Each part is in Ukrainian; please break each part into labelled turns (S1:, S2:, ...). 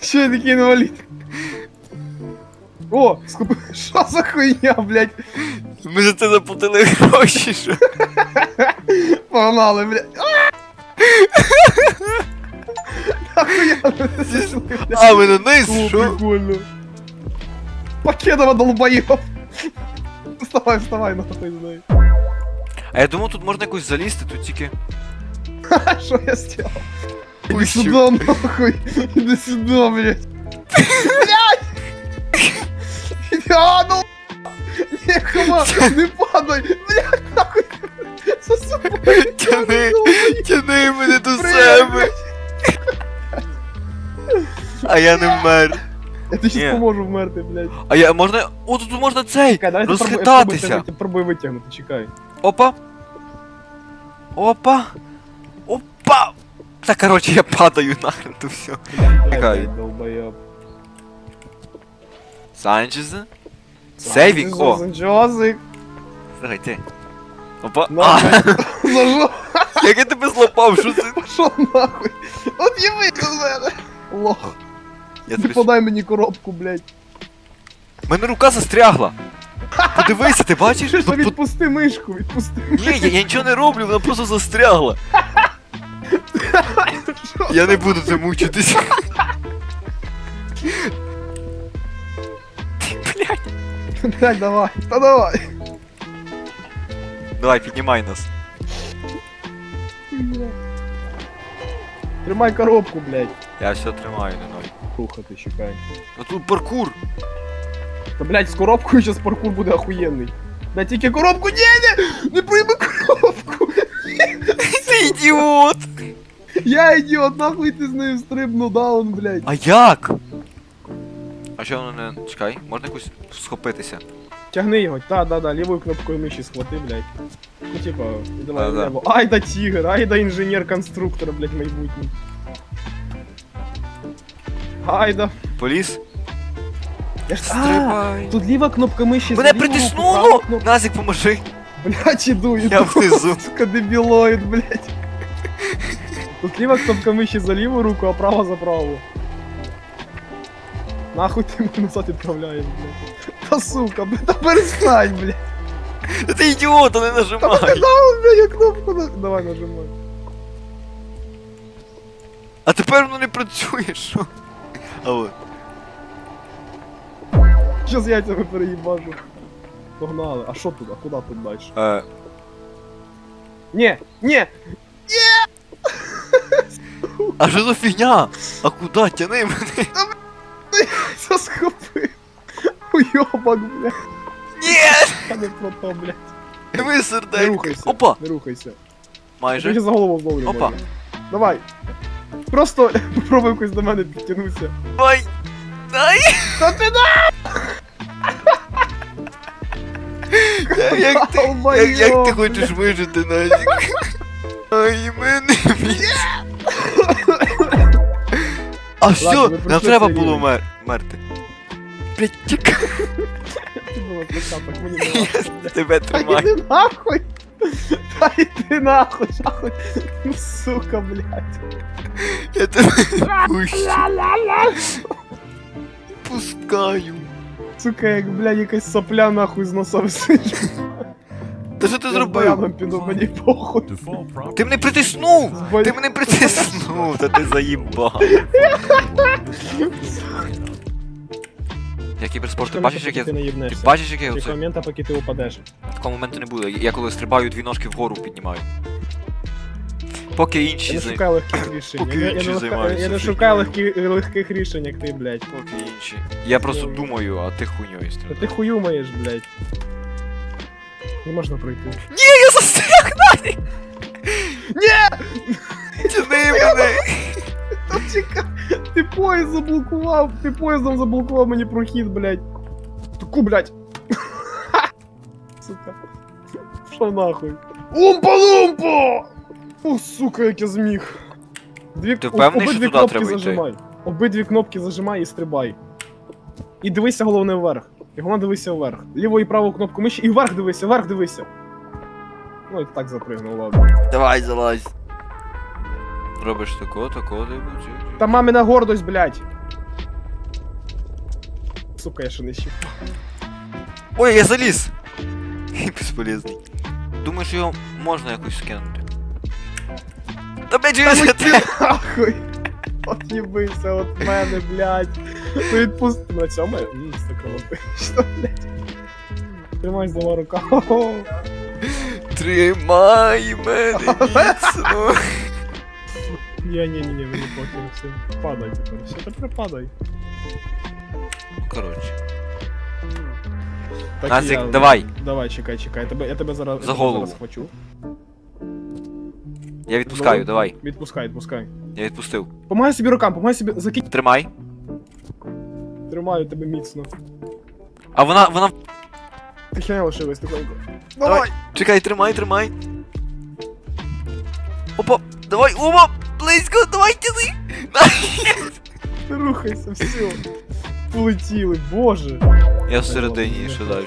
S1: Що я такий інвалід? О, скуп... Що за хуйня, блядь?
S2: Ми за це заплатили гроші, що?
S1: Погнали, блядь.
S2: А, ви на низ, що?
S1: прикольно. Покедова долбоёб. Вставай, вставай, нахуй знаю.
S2: А я думав, тут можна якось залізти, тут тільки.
S1: Що я сделал?
S2: Пущу.
S1: сюда, нахуй. Иди сюда, блядь. Блядь! Иди, А, ну! Не, хама, не падай! Блядь, нахуй! За собой!
S2: Тяни, тяни мене до себе. А я не вмер.
S1: Я тобі
S2: Ні.
S1: поможу вмерти, блядь.
S2: А я можна. О, тут можна цей!
S1: Чекай, давай ти пробуй-
S2: Розхитатися!
S1: пробуй- Пробуй витягнути, чекай.
S2: Опа. Опа. Та короче, я падаю нахрен, то все. Чекай.
S1: Долбоёб.
S2: Санчез. Сейвінг, о.
S1: Джозик.
S2: Слухай, ти. Опа.
S1: На,
S2: А.
S1: Зажо.
S2: як я тебе злопав, що це?
S1: Пошов нахуй. От їми з мене. Лох.
S2: Я тобі...
S1: подай мені коробку, блядь.
S2: Мене рука застрягла. Подивися, ти бачиш?
S1: Що
S2: Тут- тут-
S1: відпусти мишку, відпусти
S2: Ні, я, я нічого не роблю, вона просто застрягла. Я не буду цим мучитись. Блядь.
S1: Блядь, давай. Та давай.
S2: Давай, піднімай нас.
S1: Тримай коробку, блядь.
S2: Я все тримаю, не ной.
S1: Рухати, чекай.
S2: А тут паркур.
S1: Та, блядь, з коробкою зараз паркур буде охуєнний. Да тільки коробку, ні, ні! Не прийми коробку!
S2: Ти ідіот!
S1: Я ідіот, нахуй ти з нею стрибну даун, блядь.
S2: А як? А що воно не. Чекай, можна якось схопитися.
S1: Тягни його, та, да, да, лівою кнопкою миші схвати, блядь. Ну, типа, давай
S2: Да-да.
S1: вліво. Ай да тігр, ай да інженер-конструктор, блядь, майбутній. Ай да.
S2: Поліз?
S1: Я ж... А,
S2: Стрибай.
S1: тут ліва кнопка миші.
S2: Мене
S1: за
S2: притиснуло!
S1: кнопка-
S2: Назик, поможи!
S1: Блядь, іду, іду.
S2: Я внизу.
S1: Сука, дебілоїд, блядь. Тут ліва кнопка миші за ліву руку, а права за праву. Нахуй ти мене назад відправляєш, блядь. Та сука, блядь, та перестань, блядь.
S2: Ти ідіот, а не
S1: Та
S2: нажимай!
S1: нахуй, блядь, я кнопку на... Давай нажимай.
S2: А тепер воно не працює, що? А от.
S1: Щас я тебе переїбажу. Погнали. А що тут? А куди тут далі?
S2: Е,
S1: Ні, ні!
S2: А що за фігня? А куди? Тяни мене!
S1: Це схопив. Уйобак, блядь.
S2: Ні!
S1: Я не про то, блядь.
S2: Ви
S1: Не
S2: серденько!
S1: рухайся.
S2: Опа!
S1: Не рухайся. Я
S2: Майже.
S1: за голову зловлю.
S2: Опа.
S1: блядь. Давай. Просто попробуй якось до мене підтягнутися.
S2: Давай! Дай!
S1: Та ти
S2: Як, як, ти, як, як ти
S1: блядь.
S2: хочеш вижити, Назік? Ай, мене б'є. А все,
S1: ми
S2: нам
S1: пройшли
S2: треба було мер... мерти. Блять, тікай,
S1: Ти була початок, мені не важко,
S2: тебе
S1: Та
S2: тримай.
S1: йди нахуй! Та йди нахуй, нахуй! Ну сука, блядь.
S2: Я тебе пущу. Пускаю.
S1: Сука, як, блядь, якась сопля нахуй з носа висить.
S2: Та що ти зробив?
S1: піду, мені похуй.
S2: Ти мене притиснув! Ти мене притиснув, та ти заїбав. Я кіберспорт, ти бачиш, як я.
S1: Ти
S2: Ти бачиш, як я
S1: Чекай
S2: оце.
S1: момента, поки ти упадеш.
S2: Такого моменту не буде. Я коли стрибаю дві ножки вгору піднімаю. Поки
S1: Я
S2: інші
S1: не
S2: зай...
S1: шукаю легких рішень.
S2: Поки
S1: Я,
S2: інші
S1: не, легка-
S2: займаються
S1: я не
S2: фігнею.
S1: шукаю легких, легких рішень, як ти, блядь.
S2: Поки інші. Я просто думаю, а ти хуйньою
S1: Та ти хую маєш, блядь. Не можна пройти.
S2: Ні, я застряг нафіг!
S1: Ні!
S2: Тяни мене!
S1: Та чекай! Ти поїзд заблокував! Ти поїздом заблокував мені прохід, блядь. Таку, блядь. Сука. Що нахуй? Умпа-лумпа! О, сука, як я зміг. Дві...
S2: Ти впевнений, що
S1: обидві
S2: туди
S1: кнопки
S2: треба йти?
S1: зажимай. Обидві кнопки зажимай і стрибай. І дивися головне вверх. Головне дивися вверх. Ліву і праву кнопку миші і вверх дивися, вверх дивися. Ну і так запригнув, ладно.
S2: Давай, залазь. Робиш тако, тако, типу, чи-
S1: Та мамина гордость, блядь. Сука, я ще не щив.
S2: Ой, я заліз! Безполезний. Думаєш, його можна якось скинути? Та блядь,
S1: Та
S2: я
S1: ну
S2: ти...
S1: ти нахуй! От їбися от мене, блядь. Ну відпусти на цьому. Що, блядь? Тримай за рука.
S2: Тримай мене міцно.
S1: Ні, ні, ні, ні, мені похер, все. Падай тепер. Все, тепер падай.
S2: Коротше.
S1: Так,
S2: Назік,
S1: я-
S2: давай.
S1: Давай, чекай, чекай. Я тебе, я тебе зараз,
S2: За
S1: я тебе
S2: голову.
S1: зараз схвачу.
S2: Я відпускаю, давай.
S1: Відпускай, відпускай.
S2: Я відпустив.
S1: Помагай собі рукам, помагай собі, закинь.
S2: Тримай.
S1: Тримаю тебе міцно.
S2: А вона, вона.
S1: Тихеня лишилась, тихонько.
S2: Давай. Чекай, тримай, тримай. Опа, давай, опа, близько, давай тяни.
S1: Не рухайся, все. Полетіли, боже.
S2: Я всередині, що далі?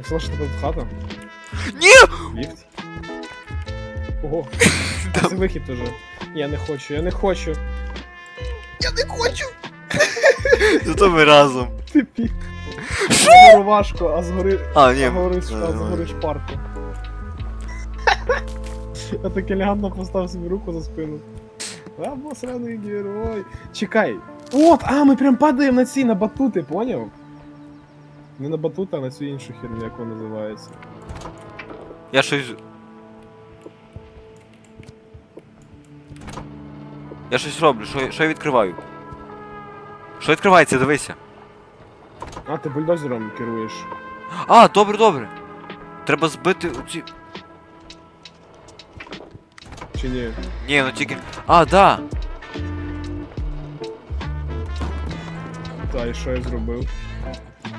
S1: Сказав, що тебе хата.
S2: Ні!
S1: Ліфт. Ого. Це вихід уже. Я не хочу, я не хочу. Я не хочу!
S2: Зато ми разом.
S1: Ти пі. Згору важко, а згори.
S2: А, ні.
S1: А згори, а згори шпарко. Я так елегантно поставив собі руку за спину. Або сраний герой. Чекай. От, а, ми прям падаємо на ці, на батути, поняв? Не на батути, а на цю іншу херню, як вона називається.
S2: Я щось. Я щось роблю, що, що я відкриваю? Що відкривається, дивися.
S1: А, ти бульдозером керуєш.
S2: А, добре, добре. Треба збити оці.
S1: Чи ні?
S2: Ні, ну тільки. А, да.
S1: Та, і що я зробив?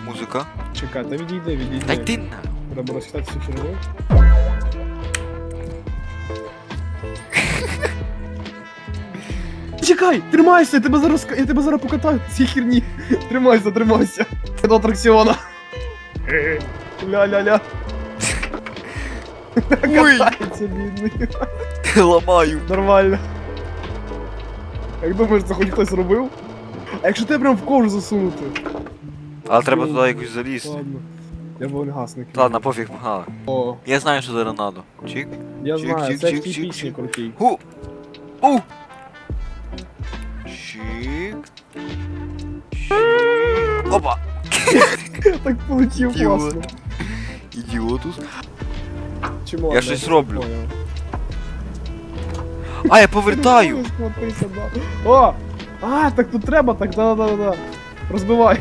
S2: Музика.
S1: Чекай, та відійди, відійди.
S2: Та йди на.
S1: Треба розхитати цю херню. Чекай, тримайся, я тебе зараз я тебе зараз покатаю в цій херні. Тримайся, тримайся. До атракціона. Ля-ля-ля.
S2: Ой!
S1: Катається, бідний.
S2: Ламаю.
S1: Нормально. Як думаєш, це хоч хтось робив? А якщо тебе прям в ковш засунути?
S2: Але треба туди якось залізти.
S1: Ладно. Я вогнегасник.
S2: Ладно, пофіг.
S1: О,
S2: Я знаю, що зараз надо. Чик.
S1: я
S2: Чик,
S1: знаю,
S2: чик,
S1: це
S2: чик,
S1: тій
S2: чик,
S1: пісні
S2: чик.
S1: крутій.
S2: Гу! У! Опа!
S1: Так получив
S2: Ідіот. Ідіотус.
S1: Чому?
S2: Я щось роблю. А, я повертаю!
S1: Да. О! А, так тут треба, так, да-да-да-да. Розбивай.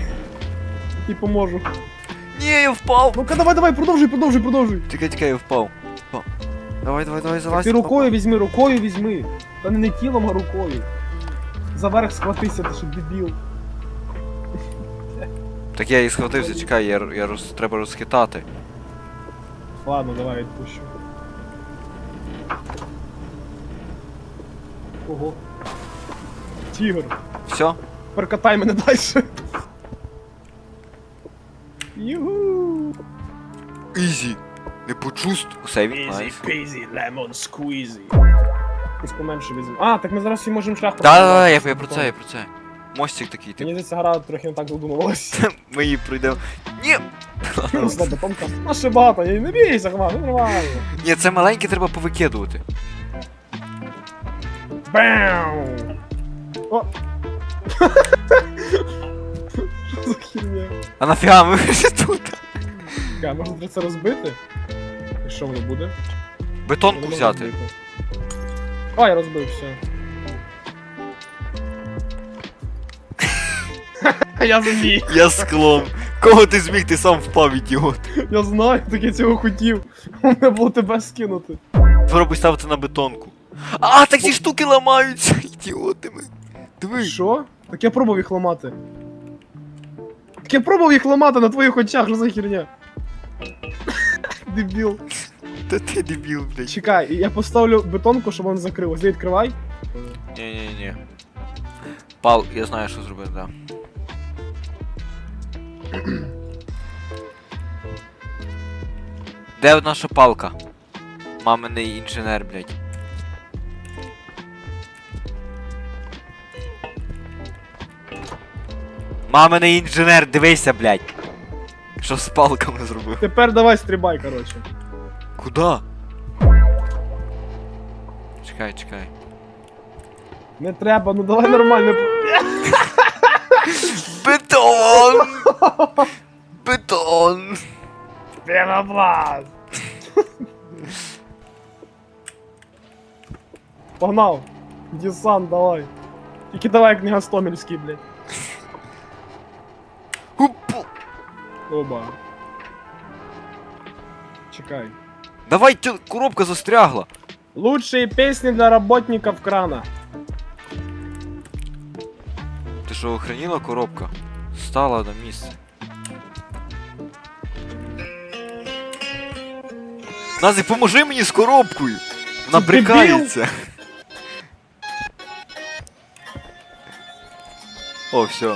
S1: І поможу.
S2: Ні, я впав!
S1: Ну-ка, давай, давай, продовжуй, продовжуй, продовжуй.
S2: Чекай, чекай, я впав. Впав. Давай, давай, давай, залазь.
S1: Ти рукою візьми, рукою візьми. Та не, не тілом, а рукою. За верх схватися, ти що дебіл.
S2: Так я і схватився, чекай, я, я роз, треба розхитати.
S1: Ладно, давай відпущу. Ого. Тігр.
S2: Все?
S1: Перекатай мене далі. Югу.
S2: Ізі. Не почувствую. Сейв.
S1: Peasy, lemon squeezy. Ось поменше візьму. А, так ми зараз всі можемо шлях
S2: Да, да, да, я, я про це, я про це. Мостик такий,
S1: Мені
S2: типу.
S1: здається, гра трохи не так задумувалась.
S2: Ми її пройдемо. Ні!
S1: Просто бетонка. А ще багато, я не бійся, хма, ну нормально.
S2: Ні, це маленьке треба повикидувати.
S1: Бау! О! Що за херня?
S2: А нафіга ми вже тут?
S1: Чекай, можна треба це розбити? І що воно буде?
S2: Бетонку
S1: Воно
S2: взяти.
S1: розбите. А, я розбив все. Я зміг,
S2: Я склом. Кого ти зміг, ти сам впав, ідіот.
S1: я знаю, так я цього хотів. У мене було тебе скинути.
S2: Спробуй ставити на бетонку. А, так ці штуки ламаються, ідіоти ми. Диви.
S1: Що? Так я пробував їх ламати. Так я пробував їх ламати на твоїх очах, що за херня? Дебіл.
S2: Та ти дебіл, блядь.
S1: Чекай, я поставлю бетонку, щоб він закрив. Ти відкривай.
S2: Ні-ні-ні. Пал, я знаю, що зробити, да. Де наша палка? Маминий інженер, блядь. Маминий інженер, дивися, блядь. Що з палками зробив?
S1: Тепер давай стрибай, короче.
S2: Куда? Чекай, чекай.
S1: Не треба, ну давай нормально.
S2: Бетон.
S1: Первоплан. Погнал. Десант давай. И кидай книгостомельский, блядь. Оба. Чекай.
S2: Давай, ты, коробка застрягла.
S1: Лучшие песни для работников крана.
S2: Ты что, охренела коробка? Стала на місце. Назик, поможи мені з коробкою! Вона
S1: Ти дебіл?
S2: брикається. О, все.